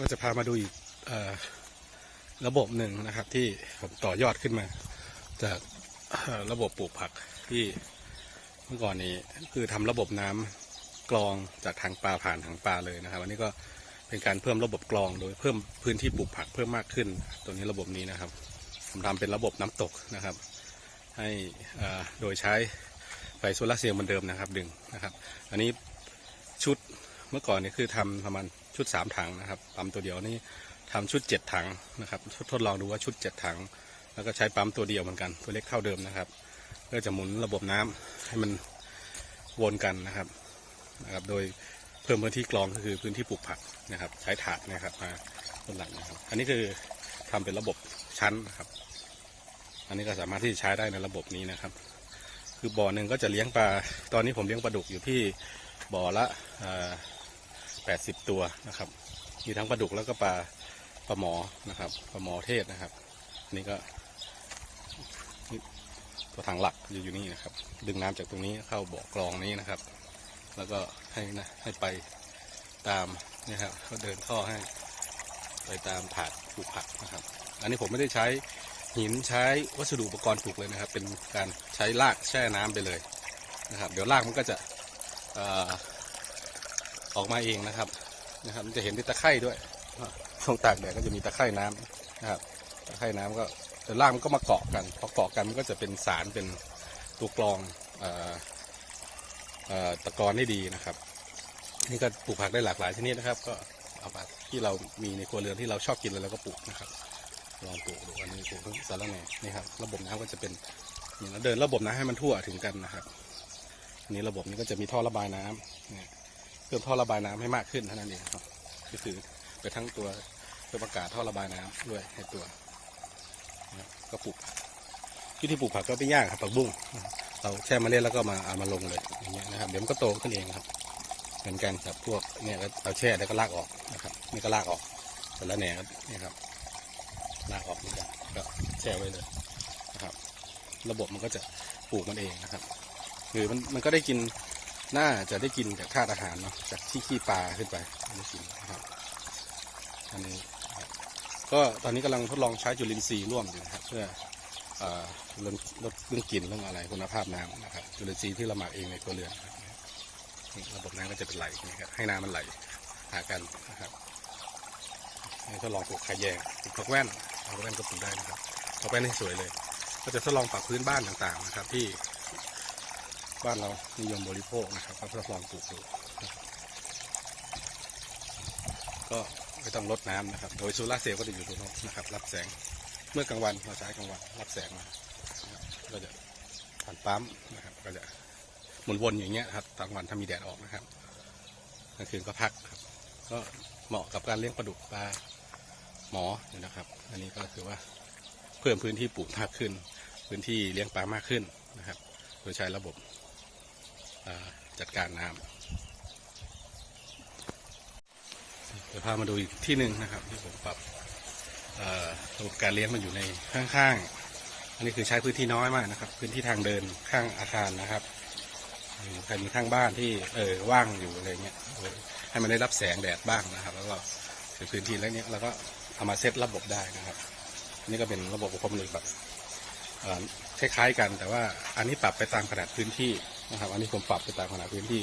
ก็จะพามาดูอีกอระบบหนึ่งนะครับ ที่ผมต่อยอดขึ้นมา จากระบบปลูกผักที่เมื่อก่อนนี้คือทำระบบน้ำกรองจากทางปลาผ่านทางปลาเลยนะครับอันนี้ก็เป็นการเพิ่มระบบกรองโดยเพิ่มพื้นที่ปลูกผักเพิ่มมากขึ้น ตัวนี้ระบบนี้นะครับผมทำเป็นระบบน้ำตกนะครับ ให้โดยใช้ไฟโซลาร์เซลล์เหมือนเดิมนะครับดึงนะครับ อันนี้ชุดเมื่อก่อนนี่คือทำประมาณ ชุดสามถังนะครับปั๊มตัวเดียวนี่ทำชุดเจ็ดถังนะครับทดลองดูว่าชุดเจ็ดถัง แล้วก็ใช้ปั๊มตัวเดียวเหมือนกันตัวเล็กเท่าเดิมนะครับก็จะหมุนระบบน้ำให้มันวนกันนะครับนะครับ โดยเพิ่มพื้นที่กรองก็คือพื้นที่ปลูกผักนะครับ ใช้ถาดนะครับมาบนหลังนะครับ อันนี้คือทำเป็นระบบชั้นนะครับ อันนี้ก็สามารถที่จะใช้ได้ในระบบนี้นะครับ คือบ่อหนึ่งก็จะเลี้ยงปลาตอนนี้ผมเลี้ยงปลาดุกอยู่ที่บ่อละ 80 ตัวนะครับ มีทั้งปลาดุกแล้วก็ปลาปลาหมอนะครับปลาหมอเทศนะครับ นี่ก็ตัวถังหลักอยู่อยู่นี่นะครับ ดึงน้ำจากตรงนี้เข้าบ่อกรองนี้นะครับ แล้วก็ให้นะให้ไปตามนะครับเขาเดินท่อให้ ไปตามผาดปลูกผักนะครับ อันนี้ผมไม่ได้ใช้หินใช้วัสดุอุปกรณ์ปลูกเลยนะครับ เป็นการใช้ลากแช่น้ำไปเลยนะครับ เดี๋ยวลากมันก็จะ ออกมาเองนะครับนะครับมันจะเห็นที่ตะไคร่ด้วยช่วงตากแดดก็จะมีตะไคร่น้ำนะครับตะไคร่น้ำก็เดี๋ยวรากมันก็มาเกาะกันพอเกาะกันมันก็จะเป็นสารเป็นตัวกรองออตะกอนได้ดีนะครับ นี่ก็ปลูกผักได้หลากหลายชนิดนะครับ ก็เอาผักที่เรามีในครัวเรือนที่เราชอบกินเลยเราก็ปลูกนะครับ ลองปลูกดูอันนี้ปลูกทั้งสารแหน่นี่ครับระบบน้ำก็จะเป็นอย่างเราเดินระบบน้ำให้มันทั่วถึงกันนะครับอันนี้ระบบนี้ก็จะมีท่อระบายน้ำเนี่ย เพิ่มท่อระบายน้ำให้มากขึ้นเท่านั้นเองครับก็คือไปทั้งตัวเพิ่มอากาศท่อระบายน้ำด้วยในตัวก็ปลูกผักวิธีปลูกผักก็ไม่ยากครับผักบุ้งเราแช่เมาเล็ดแล้วก็มาเอามาลงเลยอย่างเงี้ยนะครับเดี๋ยวมันก็โตขึ้นเองครับ เหมือนกันกับพวกเนี่ยเราแช่แล้วก็ลากออกนะครับนี่ก็ลากออกสารแหน่ก็เนี่ยครับลากออกนี่กันก็แช่ไว้เลยนะครับ ระบบมันก็จะปลูกมันเองนะครับคือมันมันก็ได้กิน น่าจะได้กินจากธาตุอาหารเนาะจากที่ขี้ปลาขึ้นไปได้กินนะครับอันนี้ก็ตอนนี้กำลังทดลองใช้จุลินทรีย์ร่วมอยู่นะครับ เพื่อเอ่อลดลดเรื่องกลิ่นเรื่องอะไรคุณภาพน้ำนะครับ จุลินทรีย์ที่เราหมักเองในตัวเรือนนะครับนี่ระบบน้ำก็จะเป็นไหลนะครับให้น้ำมันไหลหากันนะครับนี่ทดลองปลูกไข่แยงปลูกผักแว่นผักแว่นก็ปลูกได้นะครับผักแว่นให้สวยเลย ก็จะทดลองปรับพื้นบ้านต่างๆนะครับ ที่ บ้านเรานิยมบริโภคนะครับก็ทดลองปลูกดูก็ไม่ต้องลดน้ำนะครับ โดยโซลาเซลล์ก็จะอยู่ตรงนู้นนะครับ รับแสงเมื่อกลางวันเราใช้กลางวันรับแสงมาก็จะผ่านปั๊มนะครับ ก็จะหมุนวนอย่างเงี้ยครับกลางวันถ้ามีแดดออกนะครับกลางคืนก็พักครับ ก็เหมาะกับการเลี้ยงปลาดุกปลาหมอเนี่ยนะครับ อันนี้ก็คือว่าเพิ่มพื้นที่ปลูกมากขึ้น พื้นที่เลี้ยงปลามากขึ้นนะครับ โดยใช้ระบบ จัดการน้ำเดี๋ยวพามาดูอีกที่หนึ่งนะครับ ที่ผมปรับระบบการเลี้ยงมันอยู่ในข้างๆ อันนี้คือใช้พื้นที่น้อยมากนะครับ พื้นที่ทางเดินข้างอาคารนะครับใครมีข้างบ้านที่เออว่างอยู่อะไรเงี้ยให้มันได้รับแสงแดดบ้างนะครับ แล้วก็พื้นที่แล้วเนี้ยเราก็เอามาเซตระบบได้นะครับ นี่ก็เป็นระบบควบคุมแบบคล้ายๆกัน แต่ว่าอันนี้ปรับไปตามขนาดพื้นที่ นะครับอันนี้ผมปรับไปตามขนาดพื้นที่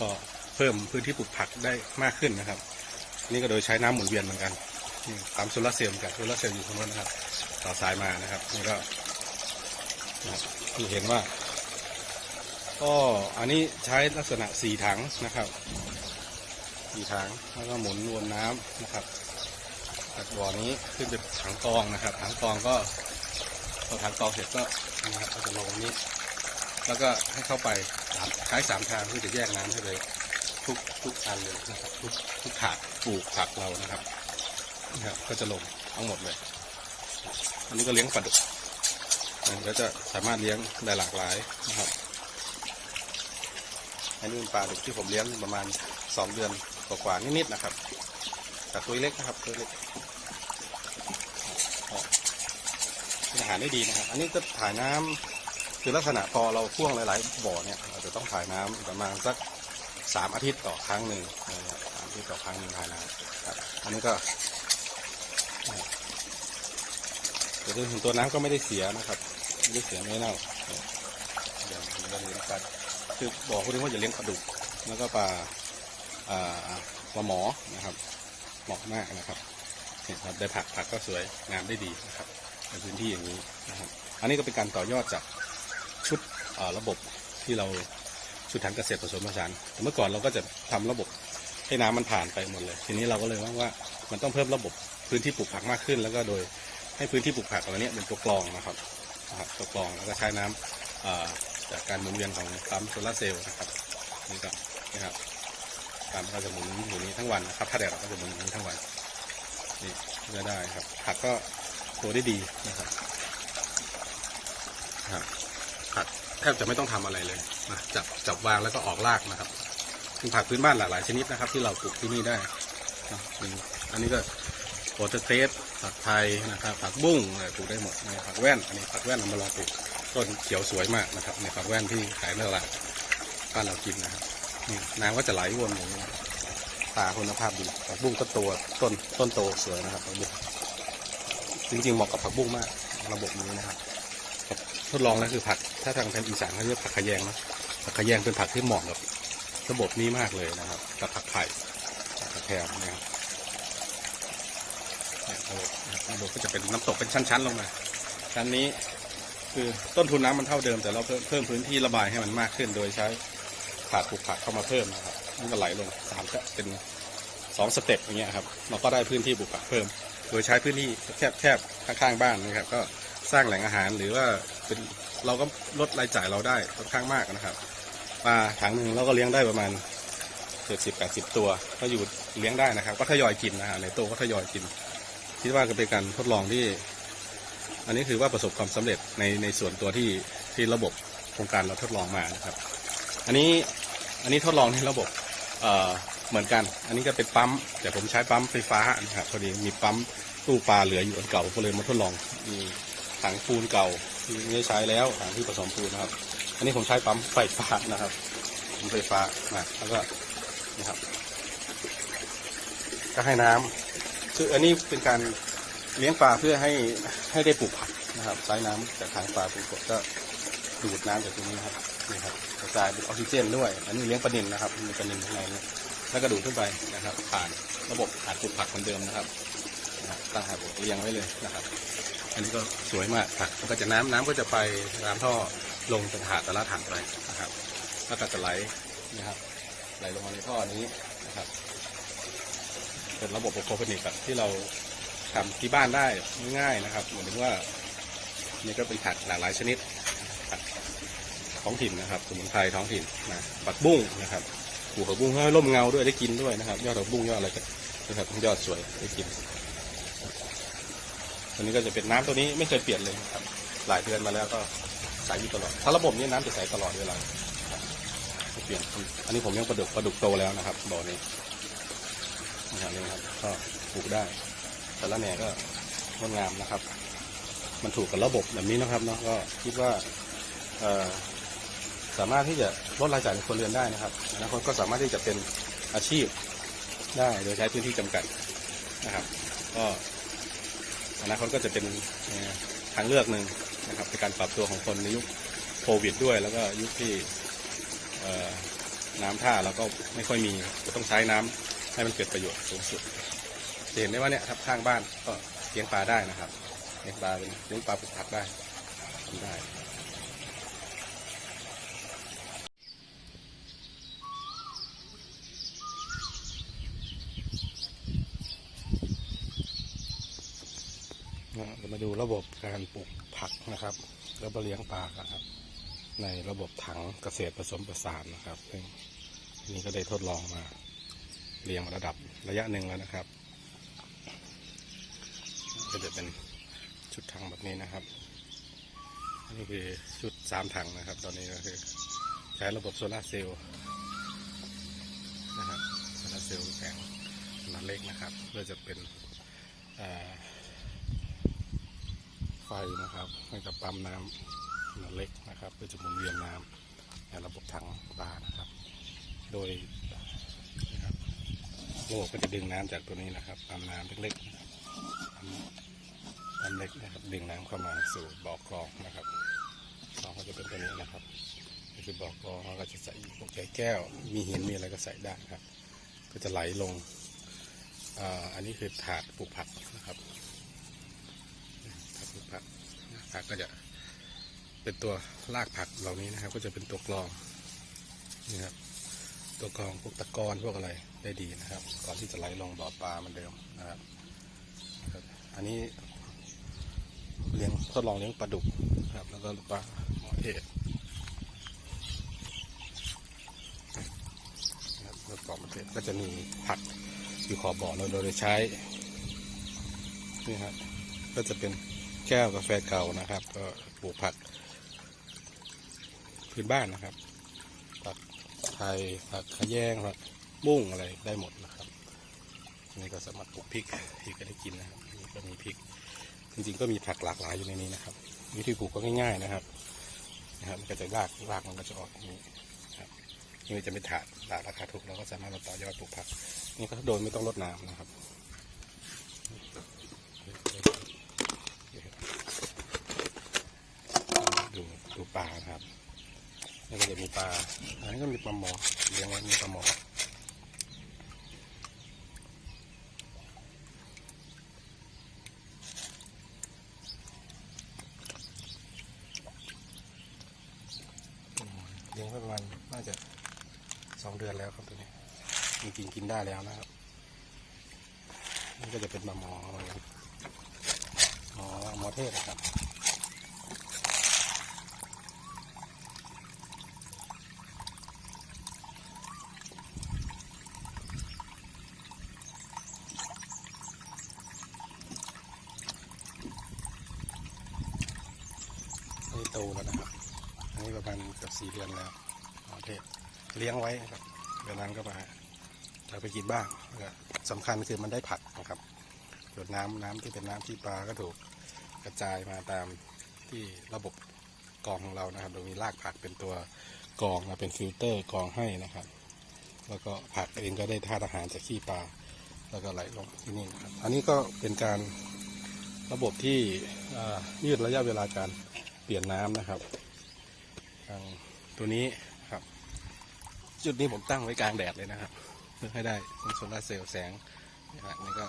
ก็เพิ่มพื้นที่ปลูกผักได้มากขึ้นนะครับ นี่ก็โดยใช้น้ำหมุนเวียนเหมือนกันตามโซลาร์เซลล์กันโซลาร์เซลล์อยู่ตรงนั้นนะครับ ต่อสายมานะครับนี่ก็นะครับที่เห็นว่าก็อันนี้ใช้ลักษณะสี่ถังนะครับสี่ถังแล้วก็หมุนวนน้ำนะครับจากบ่อนี้ขึ้นเป็นถังกองนะครับถังกองก็พอถังกองเสร็จก็นะครับก็จะลงนี้ แล้วก็ให้เข้าไปใช้สามทางเพื่อจะแยกน้ำให้เลยทุกทุกอันเลยนะครับทุกทุกถาดปลูกผักเรานะครับนะครับ ก็จะลงทั้งหมดเลย อันนี้ก็เลี้ยงปลาดุกมันก็จะสามารถเลี้ยงได้หลากหลายนะครับอันนี้เป็นปลาดุกที่ผมเลี้ยงประมาณสองเดือนกว่าๆนิดๆนะครับแต่ตัวเล็กนะครับตัวเล็กกินอาหารได้ดีนะครับ อันนี้ก็ถ่ายน้ำ คือลักษณะพอเราพ่วงหลาย ๆ บ่อเนี่ยเราจะต้องถ่ายน้ำประมาณสักสามอาทิตย์ต่อครั้งหนึ่งสามอาทิตย์ต่อครั้งหนึ่งทายน้ำครับอันนี้ก็เดี๋ยวถึงตัวน้ำก็ไม่ได้เสียนะครับไม่ได้เสียไม่เน่าเดี๋ยวผมจะเลี้ยงปลาคือบอกคุณว่าอย่าเลี้ยงปลาดุกแล้วก็ปลาปลาหมอนะครับเหมาะมากนะครับเนี่ยครับได้ผักผักก็สวยงามได้ดีนะครับในพื้นที่อย่างนี้นะครับอันนี้ก็เป็นการต่อยอดจาก ชุดระบบที่เราชุดทางเกษตรผสมผสานเมื่อก่อนเราก็จะทำระบบให้น้ำมันผ่านไปหมดเลย ทีนี้เราก็เลยว่าว่ามันต้องเพิ่มระบบพื้นที่ปลูกผักมากขึ้น แล้วก็โดยให้พื้นที่ปลูกผักเหล่านี้เป็นตัวกรองนะครับนะครับตัวกรองแล้วก็ใช้น้ำเอ่อจากการหมุนเวียนของปั๊มโซลาร์เซลล์นะครับนี่ก็นะครับปั๊มก็จะหมุนอยู่นี้ทั้งวันนะครับ ถ้าแดดเราก็จะหมุนอยู่นี้ทั้งวันนี่ก็ได้ครับผักก็โตได้ดีนะครับครับ แทบจะไม่ต้องทำอะไรเลยนะจับจับวางแล้วก็ออกรากนะครับคือผักพื้นบ้านหลากหลายชนิดนะครับ ที่เราปลูกที่นี่ได้นะอันนี้ก็โอเตอร์เตสผักไทยนะครับ ผักบุ้งปลูกได้หมดนะผักแว่น อันนี้ผักแว่นเรามาลองปลูกต้นเขียวสวยมากนะครับในผักแว่นที่ขายในตลาดบ้านเรากินนะครับนี่น้ำก็จะไหลวนอย่างนี้ตาคุณภาพดีผักบุ้งก็ตัวต้นต้นโตสวยนะครับผักบุ้งจริงๆเหมาะกับผักบุ้งมาก ระบบนี้นะครับ ทดลองแล้วคือผัก ถ้าทางแผ่นอีสานเขาเรียกผักขะแยงนะผักขะแยงเป็นผักที่เหมาะกับระบบนี้มากเลยนะครับกับผักไผ่ผักแพรนะครับเนี่ยระบบนะครับระบบก็จะเป็นน้ำตกเป็นชั้นๆลงมาชั้นนี้คือต้นทุนน้ำมันเท่าเดิมแต่เราเพิ่มพื้นที่ระบายให้มันมากขึ้น โดยใช้ถาดปลูกผักเข้ามาเพิ่มนะครับมันก็ไหลลงสามก็เป็นสองสเต็ปอย่างเงี้ยครับเราก็ได้พื้นที่ปลูกผักเพิ่ม โดยใช้พื้นที่แคบๆข้างๆบ้านนะครับ ก็สร้างแหล่งอาหารหรือว่า เป็นเราก็ลดรายจ่ายเราได้ค่อนข้างมากนะครับปลาถังหนึ่งเราก็เลี้ยงได้ประมาณเจ็ดสิบแปดสิบตัว ก็อยู่เลี้ยงได้นะครับ ก็ทยอยกินนะฮะในโตก็ทยอยกิน คิดว่าก็เป็นการทดลองที่ อันนี้ถือว่าประสบความสำเร็จในในส่วนตัวที่ที่ระบบโครงการเราทดลองมานะครับ อันนี้อันนี้ทดลองในระบบเอ่อเหมือนกัน อันนี้ก็เป็นปั๊ม แต่ผมใช้ปั๊มไฟฟ้านะครับพอดีมีปั๊มตู้ปลาเหลืออยู่อันเก่าก็เลยมาทดลองมีถังปูนเก่า ที่ไม่ได้ใช้แล้วถังที่ผสมปูนนะครับ อันนี้ผมใช้ปั๊มไฟฟ้านะครับปั๊มไฟฟ้านะแล้วก็นะครับ ก็ให้น้ำคืออันนี้เป็นการเลี้ยงปลาเพื่อให้ให้ได้ปลูกผักนะครับใช้น้ำจากทางปลาปลูกก็ดูดน้ำจากตรงนี้นะครับนี่ครับกระจายเป็นออกซิเจนด้วย อันนี้เลี้ยงปลานินนะครับมีปลานินข้างในนี้แล้วก็ดูดขึ้นไปนะครับ ผ่านระบบอัดปลูกผักเหมือนเดิมนะครับตั้งหากเลี้ยงไว้เลยนะครับ อันนี้ก็สวยมากผักมันก็จะน้ำน้ำก็จะไปตามท่อลงจากถาดแต่ละถังไปนะครับแล้วก็จะไหลนะครับ ไหลลงมาในท่อนี้นะครับเป็นระบบโคพนิกแบบที่เราทำที่บ้านได้ง่ายๆนะครับเหมือนถึงว่านี่ก็เป็นผักหลากหลายชนิดท้องถิ่นนะครับสมุนไพรท้องถิ่นนะผักบุ้งนะครับปลูกผักบุ้งให้ร่มเงาด้วยได้กินด้วยนะครับ ยอดผักบุ้งยอดอะไรก็นะครับยอดสวยได้กิน ตัวนี้ก็จะเป็นน้ำตัวนี้ไม่เคยเปลี่ยนเลยครับ หลายเดือนมาแล้วก็ใสอยู่ตลอด ถ้าระบบนี้น้ำจะใสตลอดเวลาเปลี่ยน อันนี้ผมยังประดุกประดุกโตแล้วนะครับบ่อนี้นะครับนี่ครับก็ปลูกได้แต่ละแหน่ก็งดงามนะครับ มันถูกกับระบบแบบนี้นะครับเนาะก็คิดว่าสามารถที่จะลดรายจ่ายในครัวเรือนได้นะครับอนาคตก็สามารถที่จะเป็นอาชีพได้โดยใช้พื้นที่จำกัดนะครับ ก็ อนาคตก็จะเป็นทางเลือกหนึ่งนะครับในการปรับตัวของคนในยุคโควิดด้วย แล้วก็ยุคที่น้ำท่าเราก็ไม่ค่อยมีจะต้องใช้น้ำให้มันเกิดประโยชน์สูงสุดจะเห็นได้ว่าเนี่ยครับข้างบ้านก็เลี้ยงปลาได้นะครับเลี้ยงปลาเป็นเลี้ยงปลาปลูกผักได้ทำได้ เรามาดูระบบการปลูกผักนะครับ แล้วก็เลี้ยงปลาครับ ในระบบถังเกษตรผสมผสานนะครับซึ่งนนี้ก็ได้ทดลองมาเรียงระดับระยะหนึ่งแล้วนะครับ ก็จะเป็นชุดถังแบบนี้นะครับนนี้คือชุดสามถังนะครับ ตอนนี้ก็คือใช้ระบบโซลาเซลล์นะครับโซลาเซลล์แผงขนาดเล็กนะครับเพื่อจะเป็นอ่อ ไฟนะครับ ให้กับปั๊มน้ำขนาเล็กนะครับเพื่อจะหมุนเวียนน้ำในระบบถังปลานะครับ โดยนะครับระบบก็จะดึงน้ำจากตัวนี้นะครับตามน้ำเล็กๆนะครับตามเล็กนะครับดึงน้ำเข้ามาสู่บ่อกรองนะครับกรองก็จะเป็นตัวนี้นะครับนี่คือบ่อกรองเราก็จะใส่พวกใส่แก้ว มีหินมีอะไรก็ใส่ได้ครับ ก็จะไหลลงอ่าอันนี้คือถาดปลูกผักนะครับถาดปลูกผักผั ก็จะเป็นตัวรากผักเหล่านี้นะครับ ก็จะเป็นตัวกรองนี่ครับตัวกรองพวกตะกอนพวกอะไรได้ดีนะครับ ก่อนที่จะไหลลงบ่อปลาเหมันเดิมนะครับ อันนี้เลี้ยงทดลองเลี้ยงปลาดุกนะครับ แล้วก็ปลาหมอเทศนะครับแล้วก็หมอเทศก็จะมีผักอยู่ขอบบ่อเราโดยใช้นี่ครับก็จะเป็น แก้วกาแฟเก่านะครับ ก็ปลูกผักพื้นบ้านนะครับ ผักไทยผักขะแยงผักบุ้งอะไรได้หมดนะครับนนี่ก็สามารถปลูกพริกพริกก็ได้กินนะครับนี่ก็มีพริก จริงๆก็มีผักหลากหลายอยู่ในนี้นะครับ วิธีปลูกก็ง่าย ๆนะครับนะครับมันก็จะรากรากมันก็จะออกนี้ครับนี่จะเป็นถาดถาดราคาถูกเราก็สามารถมาต่อยอดปลูกผัก นี่ก็โดยไม่ต้องรดน้ำนะครับดูดู ปลาครับนี่ก็จะมีปลา อันนี้ก็มีปลาหมอเลี้ยงไว้มีปลาหมอเลี้ยงไว้ประมาณน่าจะสองเดือนแล้วครับตัวนี้จริงๆกินได้แล้วนะครับนี่ก็จะเป็นปลาหมอหมอหมอเทศนะครับ อันนี้โตแล้วนะครับ อันนี้ประมาณ เดือนแล้วเทศเลี้ยงไว้ครับเดือนนั้นก็มาจะไปกินบ้างแล้วก็สำคัญคือมันได้ผักนะครับหยดน้ำน้ำที่เป็นน้ำที่ปลาก็ถูกกระจายมาตามที่ระบบกรองของเรานะครับโดยมีรากผักเป็นตัวกรองมาเป็นฟิลเตอร์กรองให้นะครับ แล้วก็ผักเองก็ได้ธาตุอาหารจากขี้ปลาแล้วก็ไหลลงที่นี่นะครับอันนี้ก็เป็นการระบบที่ยืดระยะเวลาการเปลี่ยนน้ำนะครับทาง ตัวนี้ครับ จุดนี้ผมตั้งไว้กลางแดดเลยนะครับ เพื่อให้ได้โซลาร์เซลล์แสงนะครับนี่ก็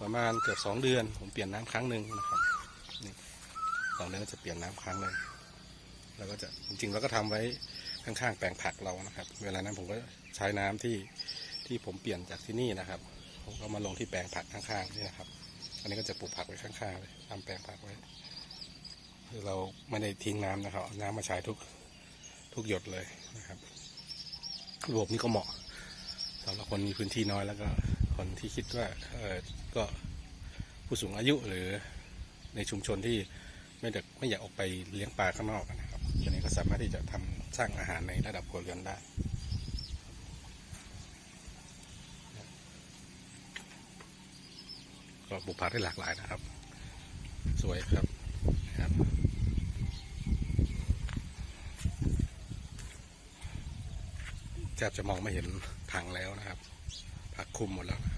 ประมาณเกือบสองเดือน ผมเปลี่ยนน้ำครั้งหนึ่งนะครับนี่สองเดือนจะเปลี่ยนน้ำครั้งหนึ่งแล้วก็จะจริงๆเราก็ทำไว้ข้างๆแปลงผักเรานะครับ เวลานั้นผมก็ใช้น้ำที่ที่ผมเปลี่ยนจากที่นี่นะครับผมก็มาลงที่แปลงผักข้างๆนี่นะครับ อันนี้ก็จะปลูกผักไว้ข้างๆเลยทำแปลงผักไว้คือเราไม่ได้ทิ้งน้ำนะครับ น้ำมาใช้ทุก ทุกหยดเลยนะครับระบบนี้ก็เหมาะสำหรับคนมีพื้นที่น้อยแล้วก็คนที่คิดว่าเออก็ผู้สูงอายุหรือในชุมชนที่ไม่ได้ไม่อยากออกไปเลี้ยงปลาข้างนอกนะครับอันนี้ก็สามารถที่จะทำสร้างอาหารในระดับครัวเรือนได้ก็ปลูกผักได้หลากหลายนะครับ สวยครับ แทบจะมองไม่เห็นถังแล้วนะครับผักคุมหมดแล้วนะครับ